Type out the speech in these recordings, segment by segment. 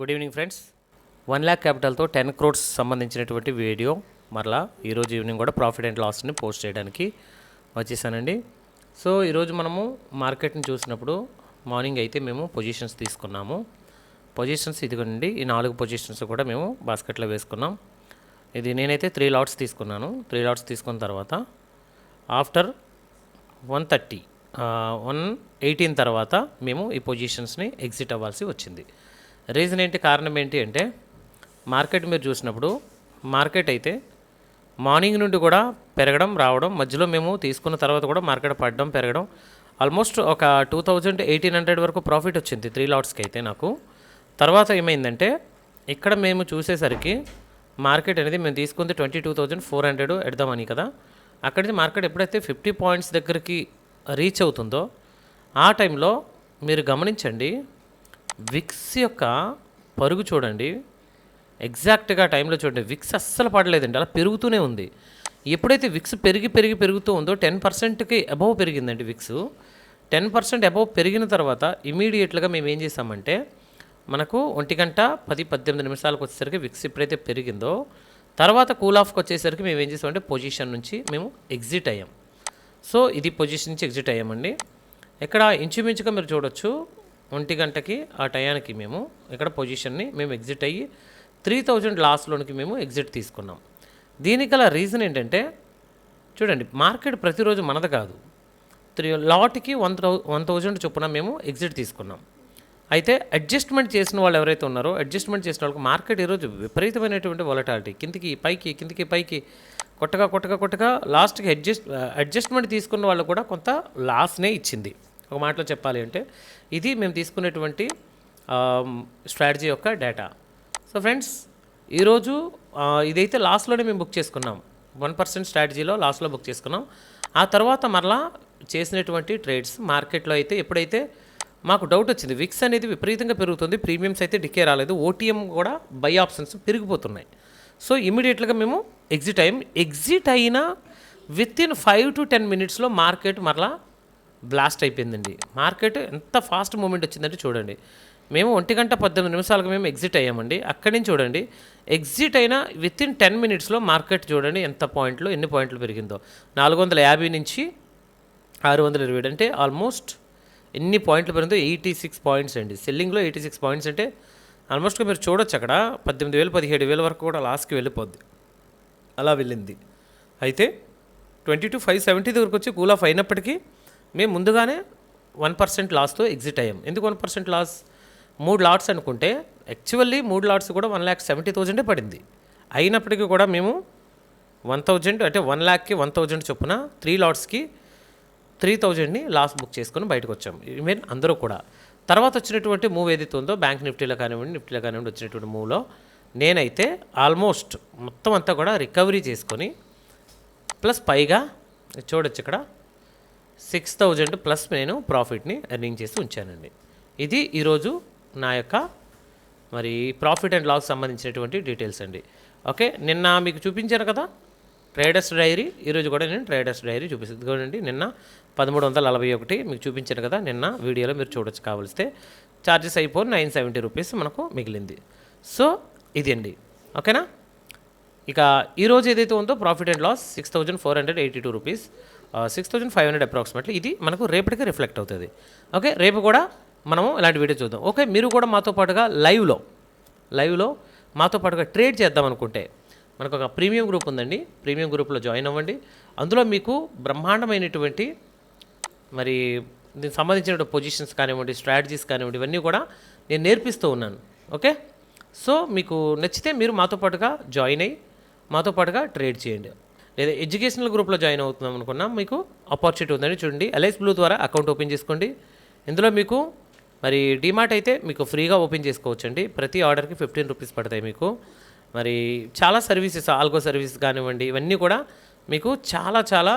Good evening friends one lakh క్యాపిటల్తో ten crores సంబంధించినటువంటి video మరలా ఈరోజు ఈవినింగ్ కూడా ప్రాఫిట్ అండ్ లాస్ని పోస్ట్ చేయడానికి వచ్చేసానండి. సో ఈరోజు మనము మార్కెట్ని చూసినప్పుడు మార్నింగ్ అయితే మేము పొజిషన్స్ తీసుకున్నాము. పొజిషన్స్ ఇదిగోండి ఈ నాలుగు పొజిషన్స్ కూడా మేము బాస్కెట్లో వేసుకున్నాం. ఇది నేనైతే త్రీ లాట్స్ తీసుకున్నాను. త్రీ లాట్స్ తీసుకున్న తర్వాత after one thirty one eighteen తర్వాత మేము ఈ పొజిషన్స్ని ఎగ్జిట్ అవ్వాల్సి వచ్చింది. రీజన్ ఏంటి కారణం ఏంటి అంటే మార్కెట్ మీరు చూసినప్పుడు మార్కెట్ అయితే మార్నింగ్ నుండి కూడా పెరగడం రావడం మధ్యలో మేము తీసుకున్న తర్వాత కూడా మార్కెట్ పడడం పెరగడం ఆల్మోస్ట్ ఒక టూ థౌజండ్ ఎయిటీన్ హండ్రెడ్ వరకు ప్రాఫిట్ వచ్చింది త్రీ లాట్స్కి అయితే నాకు. తర్వాత ఏమైందంటే ఇక్కడ మేము చూసేసరికి మార్కెట్ అనేది మేము తీసుకుంది twenty two thousand four hundred ఎడదామని కదా. అక్కడికి మార్కెట్ ఎప్పుడైతే ఫిఫ్టీ పాయింట్స్ దగ్గరికి రీచ్ అవుతుందో ఆ టైంలో మీరు గమనించండి విక్స్ యొక్క పరుగు చూడండి. ఎగ్జాక్ట్గా టైంలో చూడండి. విక్స్ అస్సలు పడలేదండి. అలా పెరుగుతూనే ఉంది. ఎప్పుడైతే విక్స్ పెరిగి పెరిగి పెరుగుతూ ఉందో టెన్ పర్సెంట్కి అబవ్ పెరిగిందండి విక్స్. టెన్ పర్సెంట్ అబవ్ పెరిగిన తర్వాత ఇమీడియట్గా మేము ఏం చేసామంటే మనకు ఒంటి గంట పది పద్దెనిమిది నిమిషాలకు వచ్చేసరికి విక్స్ ఎప్పుడైతే పెరిగిందో తర్వాత కూల్ ఆఫ్కి వచ్చేసరికి మేము ఏం చేసామంటే పొజిషన్ నుంచి మేము ఎగ్జిట్ అయ్యాం. సో ఇది పొజిషన్ నుంచి ఎగ్జిట్ అయ్యామండి. ఇక్కడ ఇంచుమించుగా మీరు చూడొచ్చు ఒంటి గంటకి ఆ టయానికి మేము ఇక్కడ పొజిషన్ని మేము ఎగ్జిట్ అయ్యి త్రీ థౌజండ్ లాస్లోనికి మేము ఎగ్జిట్ తీసుకున్నాం. దీనికి గల రీజన్ ఏంటంటే చూడండి మార్కెట్ ప్రతిరోజు మనది కాదు. త్రీ లాట్కి వన్ థౌ వన్ థౌజండ్ చొప్పున మేము ఎగ్జిట్ తీసుకున్నాం. అయితే అడ్జస్ట్మెంట్ చేసిన వాళ్ళు ఎవరైతే ఉన్నారో అడ్జస్ట్మెంట్ చేసిన వాళ్ళకి మార్కెట్ ఈరోజు విపరీతమైనటువంటి వొలటాలిటీ కిందికి పైకి కిందికి పైకి కొట్టగా కొట్టగా కొట్టగా లాస్ట్కి అడ్జస్ట్ అడ్జస్ట్మెంట్ తీసుకున్న వాళ్ళు కూడా కొంత లాస్నే ఇచ్చింది. ఒక మాటలో చెప్పాలి అంటే ఇది మేము తీసుకునేటువంటి స్ట్రాటజీ యొక్క డేటా సో ఫ్రెండ్స్ ఈరోజు ఇదైతే లాస్ట్లోనే మేము బుక్ చేసుకున్నాం. వన్ పర్సెంట్ స్ట్రాటజీలో లాస్ట్లో బుక్ చేసుకున్నాం. ఆ తర్వాత మరలా చేసినటువంటి ట్రేడ్స్ మార్కెట్లో అయితే ఎప్పుడైతే మాకు డౌట్ వచ్చింది విక్స్ అనేది విపరీతంగా పెరుగుతుంది ప్రీమియమ్స్ అయితే డికే రాలేదు ఓటీఎం కూడా బై ఆప్షన్స్ పెరిగిపోతున్నాయి. సో ఇమీడియట్గా మేము ఎగ్జిట్ అయ్యాం. ఎగ్జిట్ అయిన with in five to ten మినిట్స్లో మార్కెట్ మరలా బ్లాస్ట్ అయిపోయిందండి. మార్కెట్ ఎంత ఫాస్ట్ మూమెంట్ వచ్చిందంటే చూడండి. మేము ఒంటి గంట పద్దెనిమిది నిమిషాలకు మేము ఎగ్జిట్ అయ్యామండి. అక్కడి నుంచి చూడండి. ఎగ్జిట్ అయిన విత్ ఇన్ టెన్ మినిట్స్లో మార్కెట్ చూడండి ఎంత పాయింట్లు ఎన్ని పాయింట్లు పెరిగిందో. నాలుగు వందల యాభై నుంచి ఆరు వందల ఇరవై ఏడు అంటే ఆల్మోస్ట్ ఎన్ని పాయింట్లు పెరిగిందో ఎయిటీ సిక్స్ పాయింట్స్ అండి. సెల్లింగ్లో ఎయిటీ సిక్స్ పాయింట్స్ అంటే ఆల్మోస్ట్గా మీరు చూడొచ్చు అక్కడ. పద్దెనిమిది వేలు పదిహేడు వేల వరకు కూడా లాస్ట్కి వెళ్ళిపోద్ది. అలా వెళ్ళింది. అయితే ట్వంటీ టు ఫైవ్ సెవెంటీ దగ్గరకు వచ్చి కూల్ ఆఫ్ అయినప్పటికీ మేము ముందుగానే వన్ పర్సెంట్ లాస్తో ఎగ్జిట్ అయ్యాం. ఎందుకు వన్ పర్సెంట్ లాస్? మూడు లాట్స్ అనుకుంటే యాక్చువల్లీ మూడు లాట్స్ కూడా వన్ ల్యాక్ సెవెంటీ థౌజండే పడింది. అయినప్పటికీ కూడా మేము వన్ థౌజండ్ అంటే వన్ ల్యాక్కి వన్ థౌజండ్ చొప్పున త్రీ లాట్స్కి త్రీ థౌజండ్ని లాస్ట్ బుక్ చేసుకొని బయటకు వచ్చాం. ఈవెన్ అందరూ కూడా. తర్వాత వచ్చినటువంటి మూవ్ ఏదైతే ఉందో బ్యాంక్ నిఫ్టీలో కానివ్వండి నిఫ్టీలో కానివ్వండి వచ్చినటువంటి మూవ్లో నేనైతే ఆల్మోస్ట్ మొత్తం అంతా కూడా రికవరీ చేసుకొని ప్లస్ పైగా చూడొచ్చు ఇక్కడ సిక్స్ థౌజండ్ ప్లస్ నేను ప్రాఫిట్ని ఎర్నింగ్ చేసి ఉంచానండి. ఇది ఈరోజు నా యొక్క మరి ప్రాఫిట్ అండ్ లాస్ సంబంధించినటువంటి డీటెయిల్స్ అండి. ఓకే నిన్న మీకు చూపించాను కదా ట్రేడర్స్ డైరీ ఈరోజు కూడా నేను ట్రేడర్స్ డైరీ చూపిస్తుంది చూడండి నిన్న పదమూడు వందల నలభై ఒకటి మీకు చూపించాను కదా నిన్న వీడియోలో మీరు చూడొచ్చు కావలిస్తే ఛార్జెస్ అయిపోయి నైన్ సెవెంటీ రూపీస్ మనకు మిగిలింది. సో ఇది అండి. ఓకేనా? ఇక ఈ రోజు ఏదైతే ఉందో profit and loss six thousand four hundred eighty two rupees. Six thousand five hundred approximately ఇది మనకు రేపటికి రిఫ్లెక్ట్ అవుతుంది. ఓకే రేపు కూడా మనము ఇలాంటి వీడియో చూద్దాం. ఓకే మీరు కూడా మాతో పాటుగా లైవ్లో లైవ్లో మాతో పాటుగా ట్రేడ్ చేద్దాం అనుకుంటే మనకు ఒక ప్రీమియం గ్రూప్ ఉందండి. ప్రీమియం గ్రూప్లో జాయిన్ అవ్వండి. అందులో మీకు బ్రహ్మాండమైనటువంటి మరి దీనికి సంబంధించిన పొజిషన్స్ కానివ్వండి స్ట్రాటజీస్ కానివ్వండి ఇవన్నీ కూడా నేను నేర్పిస్తూ ఉన్నాను. ఓకే సో మీకు నచ్చితే మీరు మాతో పాటుగా జాయిన్ అయ్యి మాతో పాటుగా ట్రేడ్ చేయండి. లేదా ఎడ్యుకేషనల్ గ్రూప్లో జాయిన్ అవుతున్నాం అనుకున్నా మీకు ఆపర్చునిటీ ఉందని చూడండి. ఎల్ఐస్ బ్లూ ద్వారా అకౌంట్ ఓపెన్ చేసుకోండి. ఇందులో మీకు మరి డిమార్ట్ అయితే మీకు ఫ్రీగా ఓపెన్ చేసుకోవచ్చండి. ప్రతి ఆర్డర్కి ఫిఫ్టీన్ రూపీస్ పడతాయి మీకు. మరి చాలా సర్వీసెస్ ఆల్గో సర్వీస్ కానివ్వండి ఇవన్నీ కూడా మీకు చాలా చాలా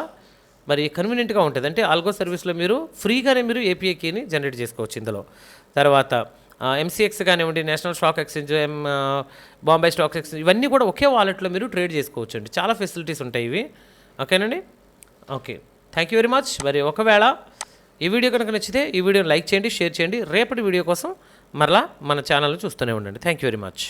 మరి కన్వీనియంట్గా ఉంటుంది. అంటే ఆల్గో సర్వీస్లో మీరు ఫ్రీగానే మీరు ఏపీఐ కీని జనరేట్ చేసుకోవచ్చు ఇందులో. తర్వాత ఎంసీఎక్స్ కానివ్వండి నేషనల్ స్టాక్ ఎక్స్చేంజ్ ఎం బాంబే స్టాక్ ఎక్స్చేంజ్ ఇవన్నీ కూడా ఒకే వాలెట్లో మీరు ట్రేడ్ చేసుకోవచ్చు అండి చాలా ఫెసిలిటీస్ ఉంటాయి ఇవి. ఓకేనండి? Okay. Thank you very much మరి ఒకవేళ ఈ వీడియో కనుక నచ్చితే ఈ వీడియోని లైక్ చేయండి షేర్ చేయండి. రేపటి వీడియో కోసం మరలా మన ఛానల్ చూస్తూనే ఉండండి. Thank you very much